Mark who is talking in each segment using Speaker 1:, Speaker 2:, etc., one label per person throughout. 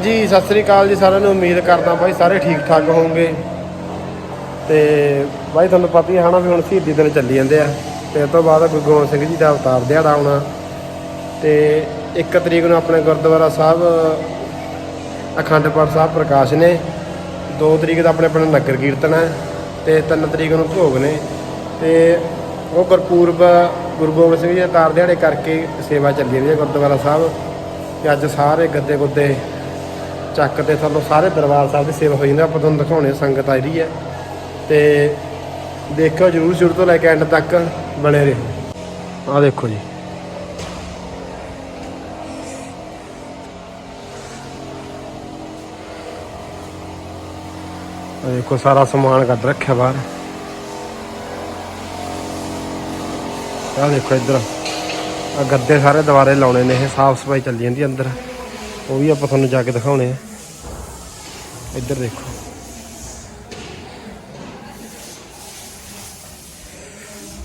Speaker 1: ਸਤਿ ਸ੍ਰੀ ਅਕਾਲ ਜੀ ਸਾਰਿਆਂ ਨੂੰ। ਉਮੀਦ ਕਰਦਾ ਬਾਈ ਸਾਰੇ ਠੀਕ ਠਾਕ ਹੋਵੋਗੇ। ਤੇ ਬਾਈ ਤੁਹਾਨੂੰ ਪਤਾ ਹੀ ਹੈ ਨਾ ਵੀ ਹੁਣ ਸ਼ਹੀਦੀ ਦਿਨ ਚੱਲੀ ਜਾਂਦੇ ਆ। ਤੇ ਇਸ ਤੋਂ ਬਾਅਦ ਗੁਰੂ ਗੋਬਿੰਦ ਸਿੰਘ ਜੀ ਦਾ ਅਵਤਾਰ ਦਿਹਾੜਾ ਆਉਣਾ। ਤੇ 1 ਤਰੀਕ ਨੂੰ ਆਪਣੇ ਗੁਰਦੁਆਰਾ ਸਾਹਿਬ, ਅਖੰਡ ਪਾਠ ਸਾਹਿਬ ਪ੍ਰਕਾਸ਼ ਨੇ। 2 ਤਰੀਕ ਦਾ ਆਪਣੇ ਆਪਣਾ ਨਗਰ ਕੀਰਤਨ ਹੈ ਤੇ 3 ਤਰੀਕ ਨੂੰ ਭੋਗ ਨੇ। ਤੇ ਉਹ ਗੁਰਪੂਰਬ ਗੁਰੂ ਗੋਬਿੰਦ ਸਿੰਘ ਜੀ ਦੇ ਅਵਤਾਰ ਦਿਹਾੜੇ ਕਰਕੇ ਸੇਵਾ ਚੱਲੀ ਜਾਂਦੀ ਹੈ ਗੁਰਦੁਆਰਾ ਸਾਹਿਬ। ਤੇ ਅੱਜ ਸਾਰੇ ਗੱਦੇ ਗੁੱਦੇ ਚੱਕ ਤੇ ਤੁਹਾਨੂੰ ਸਾਰੇ ਦਰਬਾਰ ਸਾਹਿਬ ਦੀ ਸੇਵਾ ਹੋ ਜਾਂਦੀ ਆਪਾਂ ਤੁਹਾਨੂੰ ਦਿਖਾਉਣੇ ਸੰਗਤ ਆ ਰਹੀ ਹੈ ਤੇ ਦੇਖੋ ਜਰੂਰ ਸ਼ੁਰੂ ਤੋਂ ਲੈ ਕੇ ਐਂਡ ਤੱਕ ਬਣੇ ਰਹੋ। ਆਹ ਦੇਖੋ ਜੀ। ਆਹ ਦੇਖੋ, ਸਾਰਾ ਸਮਾਨ ਕੱਢ ਰੱਖਿਆ ਬਾਹਰ। ਆਹ ਦੇਖੋ ਇੱਧਰ। ਆ ਗੱਦੇ ਸਾਰੇ ਦੁਬਾਰੇ ਲਾਉਣੇ ਨੇ, ਇਹ ਸਾਫ਼ ਸਫ਼ਾਈ ਚੱਲੀ ਜਾਂਦੀ ਅੰਦਰ। ਉਹ ਵੀ ਆਪਾਂ ਤੁਹਾਨੂੰ ਜਾ ਕੇ ਦਿਖਾਉਣੇ ਆ। ਇੱਧਰ ਦੇਖੋ।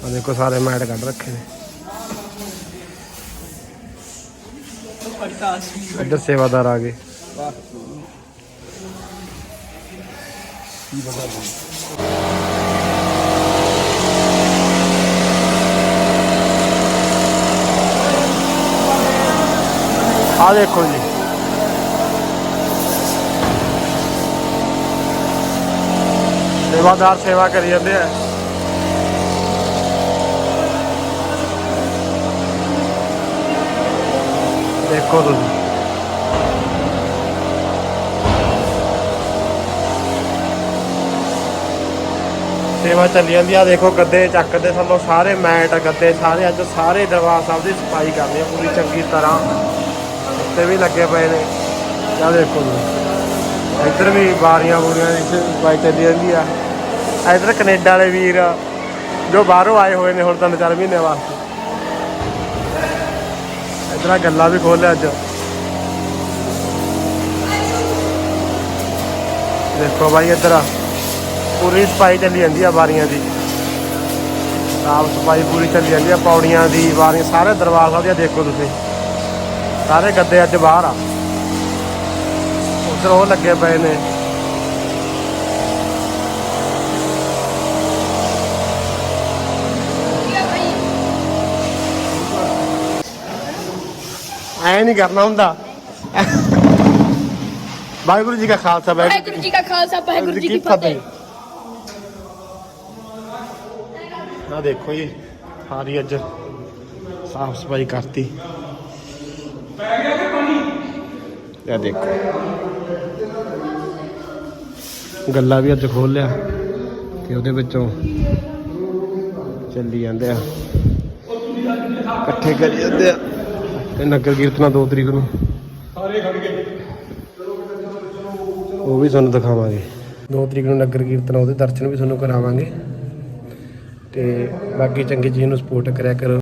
Speaker 1: ਆ ਦੇਖੋ, ਸਾਰੇ ਮੈਟ ਕੱਢ ਰੱਖੇ ਨੇ। ਇੱਧਰ ਸੇਵਾਦਾਰ ਆ ਗਏ। ਆ ਦੇਖੋ ਜੀ। ਸੇਵਾਦਾਰ ਸੇਵਾ ਕਰੀ ਜਾਂਦੇ ਆ। ਦੇਖੋ ਤੁਸੀਂ। ਸੇਵਾ ਚੱਲੀ ਜਾਂਦੀ ਆ, ਦੇਖੋ ਗੱਦੇ ਚੱਕਦੇ ਥੱਲੋਂ ਸਾਰੇ ਮੈਟ ਗੱਦੇ ਸਾਰੇ, ਅੱਜ ਸਾਰੇ ਦਰਬਾਰ ਸਾਹਿਬ ਦੀ ਸਫ਼ਾਈ ਕਰਦੇ ਆ ਪੂਰੀ ਚੰਗੀ ਤਰ੍ਹਾਂ। ਉੱਤੇ ਵੀ ਲੱਗੇ ਪਏ ਨੇ। ਆ ਦੇਖੋ ਜੀ ਇੱਧਰ ਵੀ ਬਾਰੀਆਂ ਬੂਰੀਆਂ ਦੀ ਸਫ਼ਾਈ ਚੱਲੀ ਜਾਂਦੀ ਆ। ਇੱਧਰ ਕੈਨੇਡਾ ਵਾਲੇ ਵੀਰ ਜੋ ਬਾਹਰੋਂ ਆਏ ਹੋਏ ਨੇ ਹੁਣ ਤਿੰਨ ਚਾਰ ਮਹੀਨੇ ਵਾਸਤੇ। ਇੱਧਰ ਆ ਗੱਲਾਂ ਵੀ ਖੋਲਿਆ ਅੱਜ। ਦੇਖੋ ਬਾਈ ਇੱਧਰ ਆ। ਪੂਰੀ ਸਫ਼ਾਈ ਚੱਲੀ ਜਾਂਦੀ ਆ ਬਾਰੀਆਂ ਦੀ। ਸਾਫ਼ ਸਫ਼ਾਈ ਪੂਰੀ ਚੱਲੀ ਜਾਂਦੀ ਆ ਪੌੜੀਆਂ ਦੀ ਬਾਰੀਆਂ ਸਾਰੇ ਦਰਬਾਰ ਸਾਹਿਬ ਦੀਆਂ ਦੇਖੋ ਤੁਸੀਂ। ਸਾਰੇ ਗੱਦੇ ਅੱਜ ਬਾਹਰ ਆ। ਉਧਰ ਉਹ ਲੱਗੇ ਪਏ ਨੇ। ਐ ਨਹੀਂ ਕਰਨਾ ਹੁੰਦਾ। ਵਾਹਿਗੁਰੂ ਜੀ ਕਾ ਖਾਲਸਾ
Speaker 2: ਵਾਹਿਗੁਰੂ ਜੀ ਕਾ ਖਾਲਸਾ ਵਾਹਿਗੁਰੂ ਜੀ ਕੀ ਫਤਿਹ।
Speaker 1: ਆ ਦੇਖੋ ਜੀ ਸਾਰੀ ਅੱਜ ਸਾਫ਼ ਸਫ਼ਾਈ ਕਰਤੀ। ਇਹ ਦੇਖੋ। ਗੱਲਾਂ ਵੀ ਅੱਜ ਖੋਲ ਲਿਆ ਤੇ ਉਹਦੇ ਵਿੱਚੋਂ ਚੱਲੀ ਜਾਂਦੇ ਆ। ਇਕੱਠੇ ਕਰੀ ਜਾਂਦੇ ਆ। ਤੇ ਨਗਰ ਕੀਰਤਨਾ 2 ਤਰੀਕ ਨੂੰ। ਉਹ ਵੀ ਤੁਹਾਨੂੰ ਦਿਖਾਵਾਂਗੇ। 2 ਤਰੀਕ ਨੂੰ ਨਗਰ ਕੀਰਤਨ ਉਹਦੇ ਦਰਸ਼ਨ ਵੀ ਤੁਹਾਨੂੰ ਕਰਾਵਾਂਗੇ। ਤੇ ਬਾਕੀ ਚੰਗੀ ਚੀਜ਼ ਨੂੰ ਸਪੋਰਟ ਕਰਿਆ ਕਰੋ।